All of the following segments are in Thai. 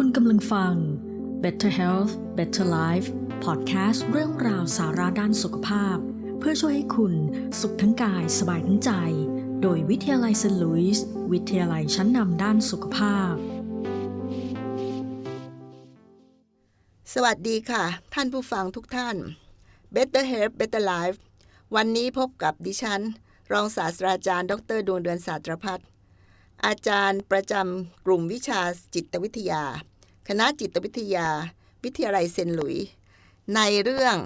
คุณกำลังฟัง Better Health Better Life พอดแคสต์เรื่องราวสาระด้านสุขภาพ เพื่อช่วยให้คุณสุขทั้งกายสบายทั้งใจ โดยวิทยาลัยเซนต์ลุยส์วิทยาลัยชั้นนำด้านสุขภาพ สวัสดีค่ะ ท่านผู้ฟังทุกท่าน Better Health Better Life วันนี้พบกับดิฉัน รองศาสตราจารย์ ดรดวงเดือนศาสตรพัฒน์อาจารย์ประจำกลุ่มวิชาจิตวิทยา คณะจิตวิทยา วิทยาลัยเซนหลุย ในเรื่อง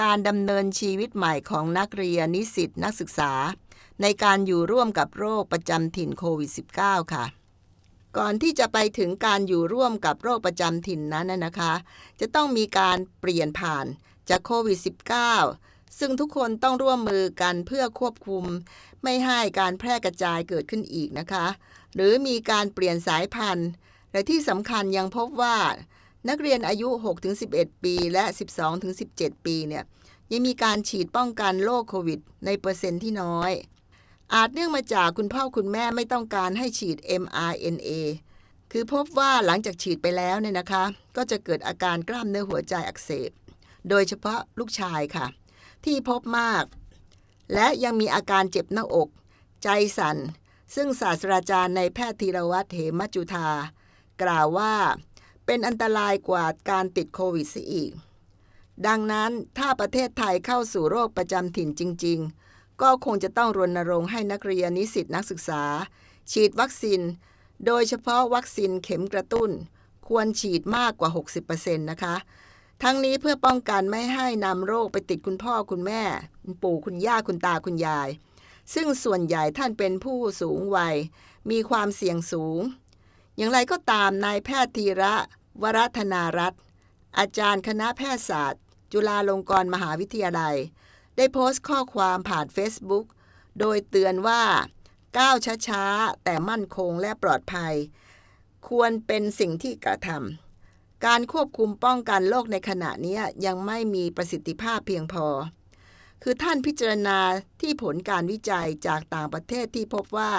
การดำเนินชีวิตใหม่ของนักเรียนนิสิตนักศึกษา ในการอยู่ร่วมกับโรคประจำถิ่นโควิด -19 ค่ะ ก่อนที่จะไปถึงการอยู่ร่วมกับโรคประจำถิ่นนั้นนะนะคะ จะต้องมีการเปลี่ยนผ่านจากโควิด -19 ซึ่งทุกคนต้องร่วมมือกันเพื่อควบคุม ไม่ให้การแพร่กระจายเกิดขึ้นอีกนะคะ หรือมีการเปลี่ยนสายพันธุ์ และที่สำคัญยังพบว่า นักเรียนอายุ 6-11 ปีและ 12-17 ปีเนี่ยยังมีการฉีดป้องกันโรคโควิด ในเปอร์เซ็นต์ที่น้อย อาจเนื่องมาจากคุณพ่อคุณแม่ไม่ต้องการให้ฉีด mRNA คือพบว่าหลังจากฉีดไปแล้วเนี่ยนะคะ ก็จะเกิดอาการกล้ามเนื้อหัวใจอักเสบ โดยเฉพาะลูกชายค่ะ ที่พบมาก และยังมีอาการเจ็บหน้าอก ใจสั่น ซึ่งศาสตราจารย์ในแพทย์ธีรวัตรเหมจุธา กล่าวว่า เป็นอันตรายกว่าการติดโควิดเสียอีก ดังนั้นถ้าประเทศไทยเข้าสู่โรคประจำถิ่นจริง ๆ ก็คงจะต้องรณรงค์ให้นักเรียนนิสิตนักศึกษา ฉีดวัคซีน โดยเฉพาะวัคซีนเข็มกระตุ้น ควรฉีดมากกว่า 60%นะคะ ทั้งนี้เพื่อป้องกันไม่ให้นำโรคไปติดคุณพ่อคุณแม่ คุณปู่คุณย่าคุณตาคุณยายซึ่งส่วนใหญ่ท่านเป็นผู้สูงวัย มีความเสี่ยงสูง อย่างไรก็ตามนายแพทย์ธีระ วรัธนารัตน์อาจารย์คณะแพทยศาสตร์ จุฬาลงกรณ์มหาวิทยาลัย ได้โพสต์ข้อความผ่าน Facebook โดยเตือนว่า ก้าวช้าๆ แต่มั่นคงและปลอดภัย ควรเป็นสิ่งที่กระทำการควบคุมป้องกันโรคในขณะนี้ยังไม่มีประสิทธิภาพเพียงพอ คือท่านพิจารณาที่ผลการวิจัยจากต่างประเทศที่พบว่า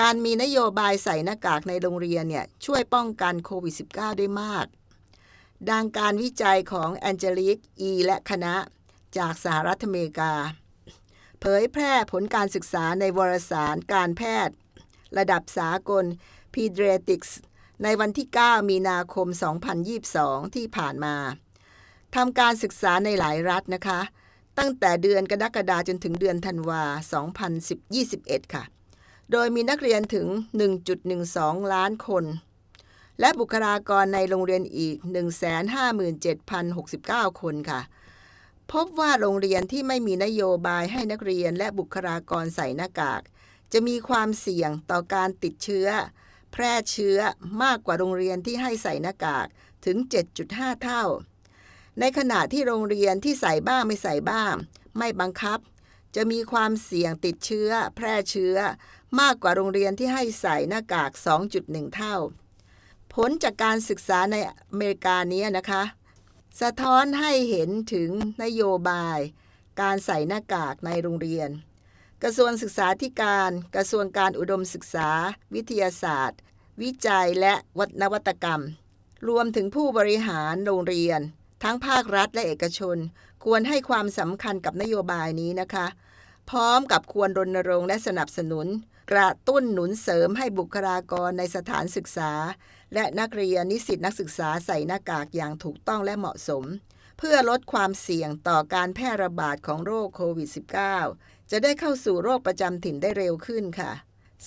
การมีนโยบายใส่หน้ากากในโรงเรียนเนี่ยช่วยป้องกันโควิด -19 ได้มาก ดังการวิจัยของแอนเจลิกอีและคณะจากสหรัฐอเมริกา เผยแพร่ผลการศึกษาในวารสารการแพทย์ ระดับสากล Pediatrics ในวันที่ 9 มีนาคม 2022 ที่ผ่านมาทำการศึกษาในหลายรัฐนะคะ ตั้งแต่เดือนกรกฎาคมจนถึงเดือนธันวา 2021 ค่ะ โดยมีนักเรียนถึง 1.12 ล้านคน และบุคลากรในโรงเรียนอีก 157,069 คนค่ะ พบว่าโรงเรียนที่ไม่มีนโยบายให้นักเรียนและบุคลากรใส่หน้ากาก จะมีความเสี่ยงต่อการติดเชื้อ แพร่เชื้อมากกว่าโรงเรียนที่ให้ใส่หน้ากากถึง 7.5 เท่า ในขณะที่โรงเรียนที่ใส่บ้างไม่ใส่บ้าง ไม่บังคับ จะมีความเสี่ยงติดเชื้อ แพร่เชื้อ มากกว่าโรงเรียนที่ให้ใส่หน้ากาก 2.1 เท่า ผลจากการศึกษาในอเมริกานี้นะคะ สะท้อนให้เห็นถึงนโยบาย การใส่หน้ากากในโรงเรียน กระทรวงศึกษาธิการ กระทรวงการอุดมศึกษา วิทยาศาสตร์ วิจัยและวัฒนวัตกรรม รวมถึงผู้บริหารโรงเรียน ทั้งภาครัฐและเอกชน ควรให้ความสำคัญกับนโยบายนี้นะคะ พร้อมกับควรรณรงค์และสนับสนุน กระตุ้นหนุนเสริมให้บุคลากรในสถานศึกษา และนักเรียนนิสิตนักศึกษาใส่หน้ากากอย่างถูกต้องและเหมาะสม เพื่อลดความเสี่ยงต่อการแพร่ระบาดของโรคโควิด -19 จะได้เข้าสู่โรคประจำถิ่นได้เร็วขึ้นค่ะ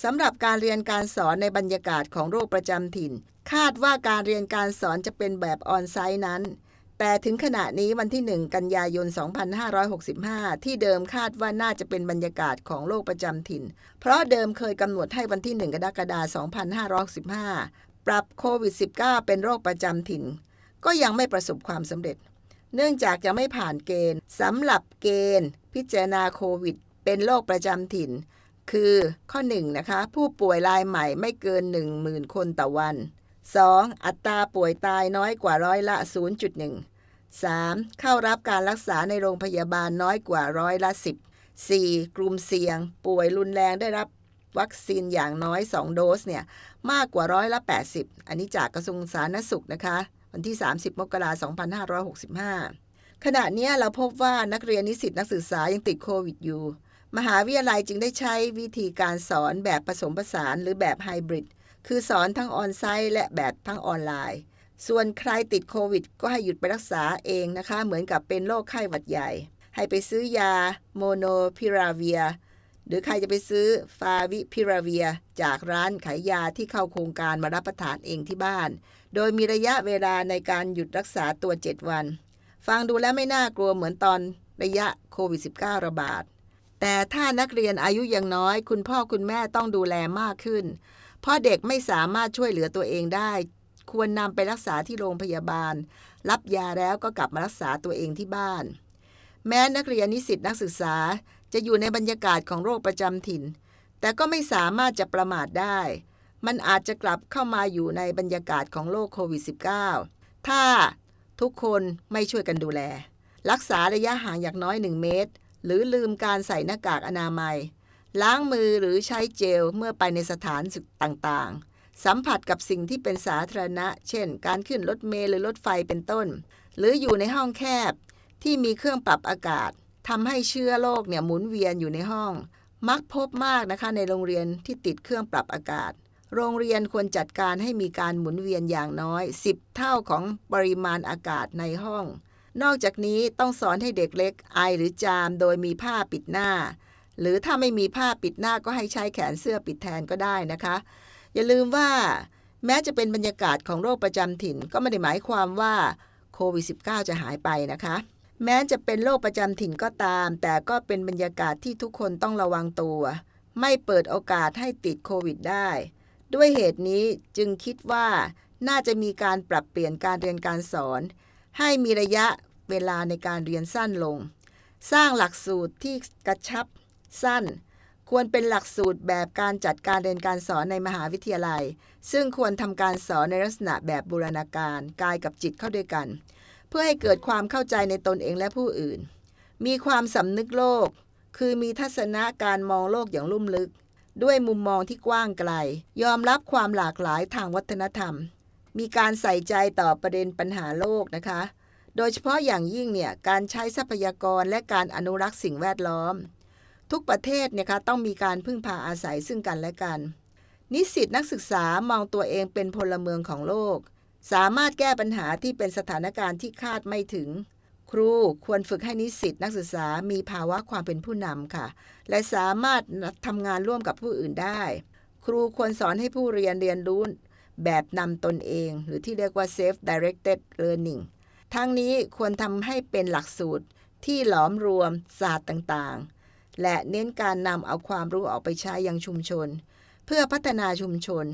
สำหรับการเรียนการสอนในบรรยากาศของโรคประจำถิ่น คาดว่าการเรียนการสอนจะเป็นแบบออนไซต์นั้น แต่ถึงขณะนี้วันที่ 1 กันยายน 2565 ที่เดิมคาดว่าน่าจะเป็นบรรยากาศของโรคประจำถิ่น เพราะเดิมเคยกำหนดให้วันที่ 1 กรกฎาคม 2565 ปรับโควิด -19 เป็นโรคประจำถิ่น ก็ยังไม่ประสบความสำเร็จ เนื่องจากยังไม่ผ่านเกณฑ์สำหรับเกณฑ์ พิจารณาโควิด เป็นโรคประจำถิ่น คือข้อ1นะคะผู้ป่วยรายใหม่ไม่เกิน 10,000 คนต่อวัน 2. อัตราป่วยตายน้อยกว่าร้อยละ 0.1 3. เข้ารับการรักษาในโรงพยาบาลน้อยกว่าร้อยละ 10 4. กลุ่มเสี่ยง ป่วยรุนแรงได้รับวัคซีนอย่างน้อย 2 โดสเนี่ยมากกว่าร้อยละ 80 อันนี้จากกระทรวงสาธารณสุขนะคะ วันที่ 30 มกราคม 2565 ขณะนี้เราพบว่านักเรียนนิสิตนักศึกษายังติดโควิดอยู่ มหาวิทยาลัยจึงได้ใช้วิธีการสอนแบบผสมผสานหรือแบบไฮบริด คือสอนทั้งออนไซต์และแบบทั้งออนไลน์ ส่วนใครติดโควิด ก็ให้หยุดไปรักษาเองนะคะ เหมือนกับเป็นโรคไข้หวัดใหญ่ ให้ไปซื้อยาโมโนพิราเวีย หรือใครจะไปซื้อฟาวิพิราเวีย จากร้านขายยาที่เข้าโครงการมารับประทานเองที่บ้าน โดยมีระยะเวลาในการหยุดรักษาตัว 7 วัน ฟังดูแล้วไม่น่ากลัวเหมือนตอนระยะโควิด -19 ระบาดแต่ถ้านักเรียนอายุยังน้อย คุณพ่อคุณแม่ต้องดูแลมากขึ้น เพราะเด็กไม่สามารถช่วยเหลือตัวเองได้ ควรนำไปรักษาที่โรงพยาบาล รับยาแล้วก็กลับมารักษาตัวเองที่บ้าน แม้นักเรียนนิสิตนักศึกษาจะอยู่ในบรรยากาศของโรคประจำถิ่น แต่ก็ไม่สามารถจะประมาทได้ มันอาจจะกลับเข้ามาอยู่ในบรรยากาศของโรคโควิด -19 ถ้าทุกคนไม่ช่วยกันดูแล รักษาระยะห่างอย่างน้อย 1 เมตร หรือลืมการใส่หน้ากากอนามัย ล้างมือหรือใช้เจลเมื่อไปในสถานศึกต่างๆ สัมผัสกับสิ่งที่เป็นสาธารณะ เช่น การขึ้นรถเมล์หรือรถไฟเป็นต้น หรืออยู่ในห้องแคบ ที่มีเครื่องปรับอากาศทำให้เชื้อโรคเนี่ยหมุนเวียนอยู่ในห้อง มักพบมากนะคะในโรงเรียนที่ติดเครื่องปรับอากาศ โรงเรียนควรจัดการให้มีการหมุนเวียนอย่างน้อย 10 เท่าของปริมาณอากาศในห้อง นอกจากนี้ต้องสอนให้เด็กเล็กไอหรือจามโดยมีผ้าปิดหน้า หรือถ้าไม่มีผ้าปิดหน้าก็ให้ใช้แขนเสื้อปิดแทนก็ได้นะคะ อย่าลืมว่าแม้จะเป็นบรรยากาศของโรคประจำถิ่นก็ไม่ได้หมายความว่าโควิด -19 จะหายไปนะคะ แม้จะเป็นโรคประจำถิ่นก็ตาม แต่ก็เป็นบรรยากาศที่ทุกคนต้องระวังตัว ไม่เปิดโอกาสให้ติดโควิดได้ ด้วยเหตุนี้จึงคิดว่าน่าจะมีการปรับเปลี่ยนการเรียนการสอน ให้มีระยะเวลาในการเรียนสั้นลง สร้างหลักสูตรที่กระชับ สั้น ควรเป็นหลักสูตรแบบการจัดการเรียนการสอนในมหาวิทยาลัย ซึ่งควรทำการสอนในลักษณะแบบบูรณาการกายกับจิตเข้าด้วยกัน เพื่อให้เกิดความเข้าใจในตนเองและผู้อื่น มีความสำนึกโลก คือมีทัศนะการมองโลกอย่างลุ่มลึก ด้วยมุมมองที่กว้างไกล ยอมรับความหลากหลายทางวัฒนธรรม มีการใส่ใจต่อประเด็นปัญหาโลกนะคะโดยเฉพาะอย่างยิ่งเนี่ยการใช้ทรัพยากรและการอนุรักษ์สิ่งแวดล้อม ทุกประเทศเนี่ยคะต้องมีการพึ่งพาอาศัยซึ่งกันและกัน นิสิตนักศึกษามองตัวเองเป็นพลเมืองของโลก สามารถแก้ปัญหาที่เป็นสถานการณ์ที่คาดไม่ถึง ครูควรฝึกให้นิสิตนักศึกษามีภาวะความเป็นผู้นำค่ะ และสามารถทำงานร่วมกับผู้อื่นได้ ครูควรสอนให้ผู้เรียนเรียนรู้แบบนำตนเอง หรือที่เรียกว่า self directed learning ทั้งนี้ควรทำให้เป็นหลักสูตรที่หลอมรวมศาสตร์ต่างๆ และเน้นการนำเอาความรู้ออกไปใช้ยังชุมชน เพื่อพัฒนาชุมชน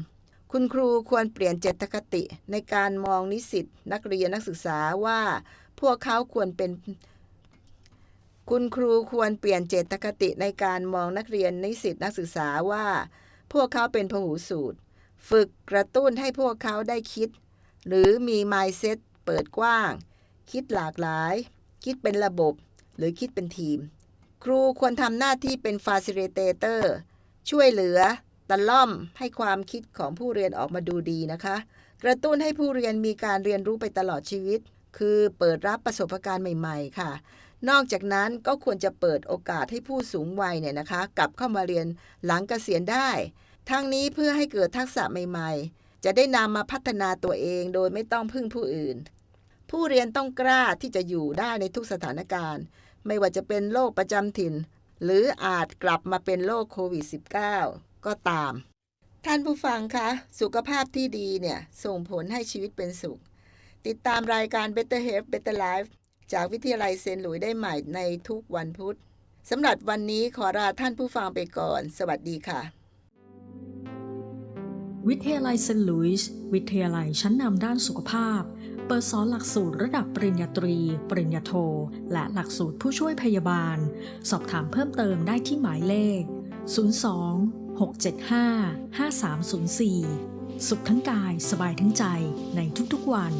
คุณครูควรเปลี่ยนเจตคติในการมองนิสิตนักเรียนนักศึกษาว่า พวกเขาควรเป็น คุณครูควรเปลี่ยนเจตคติในการมองนักเรียนนิสิตนักศึกษาว่า พวกเขาเป็นพหูสูตร ฝึกกระตุ้นให้พวกเขาได้คิด หรือมี mindset เปิดกว้าง คิดหลากหลาย คิดเป็นระบบ หรือคิดเป็นทีม ครูควรทำหน้าที่เป็น facilitator ช่วยเหลือ ตะล่อมให้ความคิดของผู้เรียนออกมาดูดีนะคะ กระตุ้นให้ผู้เรียนมีการเรียนรู้ไปตลอดชีวิต คือเปิดรับประสบการณ์ใหม่ ๆ ค่ะ นอกจากนั้นก็ควรจะเปิดโอกาสให้ผู้สูงวัยเนี่ยนะคะ กลับเข้ามาเรียนหลังเกษียณได้ ทั้งนี้เพื่อให้เกิดทักษะใหม่ ๆ จะได้นำมาพัฒนาตัวเองโดยไม่ต้องพึ่งผู้อื่น ผู้เรียนต้องกล้าที่จะอยู่ได้ในทุกสถานการณ์ ไม่ว่าจะเป็นโรคประจำถิ่น หรืออาจกลับมาเป็นโรคโควิด -19 ก็ตาม ท่านผู้ฟังคะ สุขภาพที่ดีเนี่ย ส่งผลให้ชีวิตเป็นสุข ติดตามรายการ Better Health Better Life จากวิทยาลัยเซนหลุยส์ได้ใหม่ในทุกวันพุธสำหรับวันนี้ขอลาท่านผู้ฟังไปก่อน สวัสดีค่ะ วิทยาลัยเซนต์หลุยส์วิทยาลัยชั้นนำด้านสุขภาพ เปิดสอนหลักสูตรระดับปริญญาตรี ปริญญาโท และหลักสูตรผู้ช่วยพยาบาล สอบถามเพิ่มเติมได้ที่หมายเลข 02 675 5304 สุขทั้งกายสบายทั้งใจในทุกๆวัน